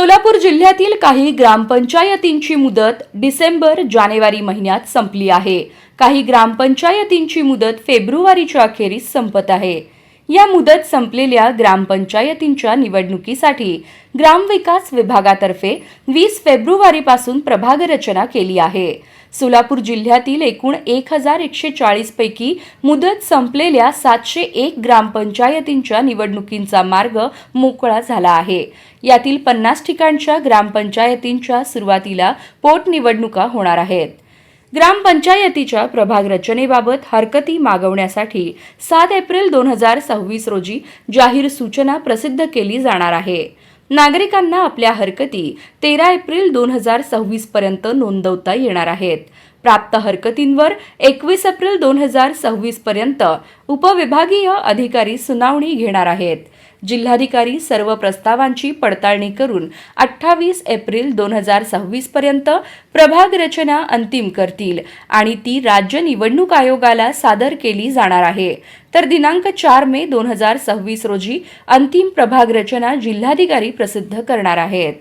सोलापूर जिल्ह्यातील काही ग्रामपंचायतींची मुदत डिसेंबर जानेवारी महिन्यात संपली आहे. काही ग्रामपंचायतींची मुदत फेब्रुवारीच्या अखेरीस संपत आहे. या मुदत संपलेल्या ग्रामपंचायतींच्या निवडणुकीसाठी ग्रामविकास विभागातर्फे वीस फेब्रुवारीपासून प्रभागरचना केली आहे. सोलापूर जिल्ह्यातील एकूण एक हजार एकशे चाळीसपैकी मुदत संपलेल्या सातशे एक ग्रामपंचायतींच्या निवडणुकींचा मार्ग मोकळा झाला आहे. यातील पन्नास ठिकाणच्या ग्रामपंचायतींच्या सुरुवातीला पोटनिवडणुका होणार आहेत. ग्रामपंचायतीच्या प्रभाग रचनेबाबत हरकती मागवण्यासाठी सात एप्रिल दोन हजार सव्वीस रोजी जाहीर सूचना प्रसिद्ध केली जाणार आहे. नागरिकांना आपल्या हरकती तेरा एप्रिल दोन हजार सव्वीस पर्यंत नोंदवता येणार आहेत. प्राप्त हरकतींवर एकवीस एप्रिल दोन हजार सव्वीस पर्यंत उपविभागीय अधिकारी सुनावणी घेणार आहेत. जिल्हाधिकारी सर्व प्रस्तावांची पडताळणी करून अठ्ठावीस एप्रिल दोन हजार सव्वीस पर्यंत प्रभाग रचना अंतिम करतील आणि ती राज्य निवडणूक आयोगाला सादर केली जाणार आहे. तर दिनांक चार मे दोन हजार सव्वीस रोजी अंतिम प्रभाग रचना जिल्हाधिकारी प्रसिद्ध करणार आहेत.